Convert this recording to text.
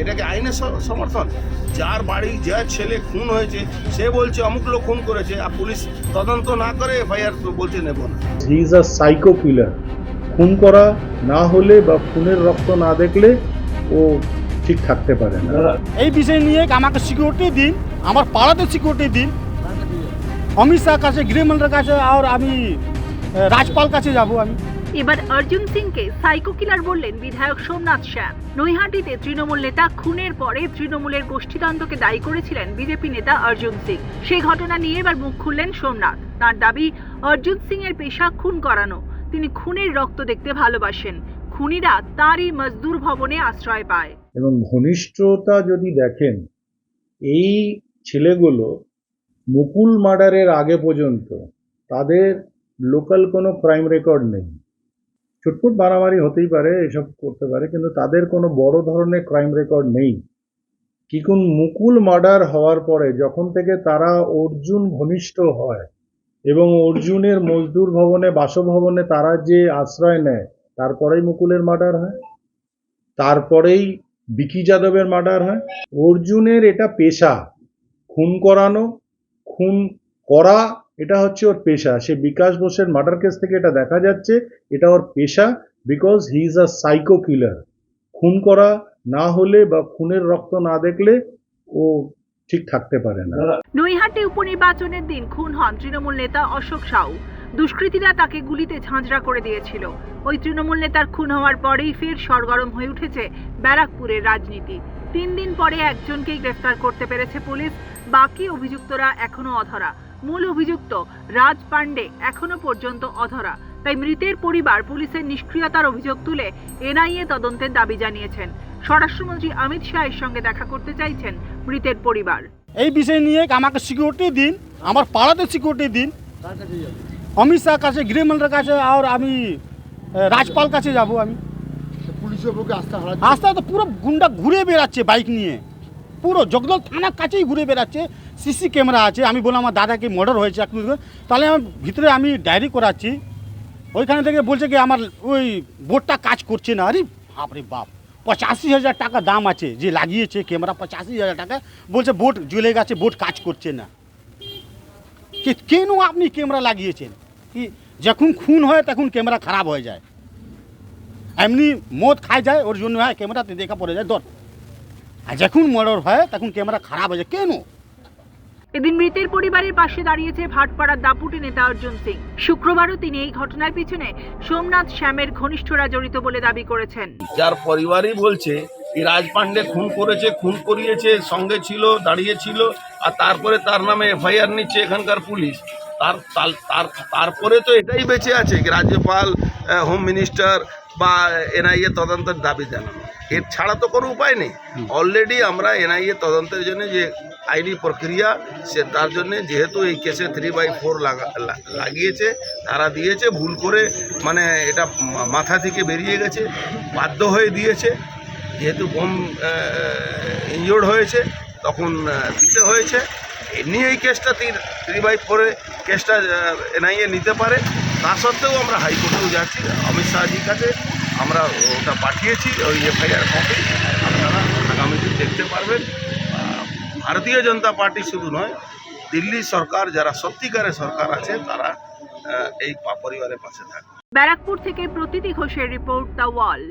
এটাকে আইনের সমর্থন। যার বাড়ি যার ছেলে খুন হয়েছে সে বলছে অমুক লোক খুন করেছে আর পুলিশ তদন্ত না করে এফআইআর বলছে নেব না। He is a psycho killer খুন করা না হলে বা খুনের রক্ত না দেখলে ও ঠিক থাকতে পারে না। এই বিষয় নিয়ে আমাকে সিকিউরিটি দিন আমার পাড়াতে সিকিউরিটি দিন। অমিত শাহ কাছে গৃহমন্ত্রীর কাছে আর আমি রাজপাল কাছে যাব আমি। এবার অর্জুন সিংকে সাইকো কিলার বললেন বিধায়ক সোমনাথ শ্যাম নৈহাটিতে তৃণমূল নেতা খুনের পরে তৃণমূলের গোষ্ঠীদ্বন্দ্বকে দায়ী করেছিলেন বিজেপি নেতা অর্জুন সিং। সেই ঘটনা নিয়ে এবার মুখ খুললেন সোমনাথ। তার দাবি, অর্জুন সিং এর পেশা খুন করানো। তিনি খুনের রক্ত দেখতে ভালোবাসেন। খুনিরা তারই মজদুর ভবনে আশ্রয় পায়। এবং ঘনিষ্ঠতা যদি দেখেন, এই ছেলেগুলো মুকুল মার্ডারের আগে পর্যন্ত তাদের লোকাল কোনো ক্রাইম রেকর্ড নেই। ছুটফুট মারামারি হতেই পারে, এসব করতে পারে, কিন্তু তাদের কোনো বড় ধরনের ক্রাইম রেকর্ড নেই। কিকুন মুকুল মার্ডার হওয়ার পরে যখন থেকে তারা অর্জুন ঘনিষ্ঠ হয় এবং অর্জুনের মজদুর ভবনে, বাসভবনে তারা যে আশ্রয় নেয়, তারপরেই মুকুলের মার্ডার হয়, তারপরেই বিকি যাদবের মার্ডার হয়। অর্জুনের এটা পেশা, খুন করানো, খুন করা এটা হচ্ছে ওর পেশা। সে বিকাশ বোসের মার্ডার কেস থেকে এটা দেখা যাচ্ছে, এটা ওর পেশা because he is a psycho killer খুন করা না হলে বা খুনের রক্ত না দেখলে ও ঠিক থাকতে পারে না। নৈহাটি উপনির্বাচনের দিন খুন হন তৃণমূল নেতা অশোক সাউ। দুষ্কৃতীরা তাকে গুলিতে ঝাঁঝরা করে দিয়েছিল। ওই তৃণমূল নেতার খুন হওয়ার পরেই ফের সরগরম হয়ে উঠেছে ব্যারাকপুরের রাজনীতি। তিন দিন পরে একজনকেই গ্রেফতার করতে পেরেছে পুলিশ, বাকি অভিযুক্তরা এখনও অধরা। মূল অভিযুক্ত রাজ পাণ্ডে এখনও পর্যন্ত অধরা। তাই মৃতের পরিবার পুলিশের নিষ্ক্রিয়তার অভিযোগ তুলে এনআইএ তদন্তের দাবি জানিয়েছেন। স্বরাষ্ট্রমন্ত্রী অমিত শাহের সঙ্গে দেখা করতে চাইছেন মৃতের পরিবার। এই বিষয় নিয়ে আমাকে সিকিউরিটি দিন আমার পাড়াতে সিকিউরিটি দিন। অমিত শাহ কাছে গৃহমন্ত্রীর কাছে আর আমি রাজপাল কাছে যাব আমি। পুলিশের পক্ষে আস্থা হারাচ্ছে। আস্তে আস্তে পুরো গুন্ডা ঘুরে বেড়াচ্ছে বাইক নিয়ে। পুরো জগদল থানার কাছেই ঘুরে বেড়াচ্ছে, সিসি ক্যামেরা আছে, আমি বললাম আমার দাদাকে মর্ডার হয়েছে মিনিট। তাহলে আমার ভিতরে আমি ডায়েরি করাচ্ছি, ওইখানে থেকে বলছে কি আমার ওই বোর্ডটা কাজ করছে না। আরে বাপরে বাপ, পঁচাশি হাজার টাকা দাম আছে, যে লাগিয়েছে ক্যামেরা পঁচাশি হাজার টাকা, বলছে বোর্ড জ্বলে গেছে, বোর্ড কাজ করছে না। কেন আপনি ক্যামেরা লাগিয়েছেন? কি, যখন খুন হয় তখন ক্যামেরা খারাপ হয়ে যায়। এমনি মদ খাই যায়, ওর জন্য হয়, ক্যামেরাতে দেখা পড়ে যায়, ধর। আর যখন মর্ডার হয় তখন ক্যামেরা খারাপ হয়ে যায়। কেন? এদিন মৃতের পরিবারের পাশে দাঁড়িয়েছে ভাটপাড়ার দাপুটে নেতা অর্জুন সিং। শুক্রবারও তিনি এই ঘটনার পিছনে সোমনাথ শ্যামের ঘনিষ্ঠরা জড়িত বলে দাবি করেছেন। যার পরিবারই বলছে এই রাজ পান্ডে খুন করেছে খুন করিয়েছে সঙ্গে ছিল দাঁড়িয়েছিল আর তারপরে তার নামে এফআইআর নিচ্ছে এখানকার পুলিশ। তার তার- তার তারপরে তো এটাই বেঁচে আছে রাজ্যপাল হোম মিনিস্টার বা এনআইএ তদন্তের দাবি জানানো। এর ছাড়া তো কোনো উপায় নেই। অলরেডি আমরা এনআইএ তদন্তের জন্য যে আইনি প্রক্রিয়া সে তার জন্য যেহেতু এই কেসে থ্রি বাই ফোর লাগিয়েছে তারা দিয়েছে ভুল করে মানে এটা মাথা থেকে বেরিয়ে গেছে বাধ্য হয়ে দিয়েছে। যেহেতু বোম ইনজোর্ড হয়েছে তখন দিতে হয়েছে। এমনি এই কেসটা বাই ফোরে কেসটা এনআইএ নিতে পারে। তা সত্ত্বেও আমরা হাইকোর্টেও যাচ্ছি। অমিত শাহজির কাছে আমরা ওটা পাঠিয়েছি, ওই এফআইআর কপি আপনারা আগামী দিন দেখতে পারবেন। ভারতীয় জনতা পার্টি শুধু নয়, দিল্লি সরকার, যারা সত্যিকারের সরকার আছে, তারা এই পরিবারের পাশে থাকবে। ব্যারাকপুর থেকে প্রতীতি ঘোষের রিপোর্ট দ্য ওয়াল।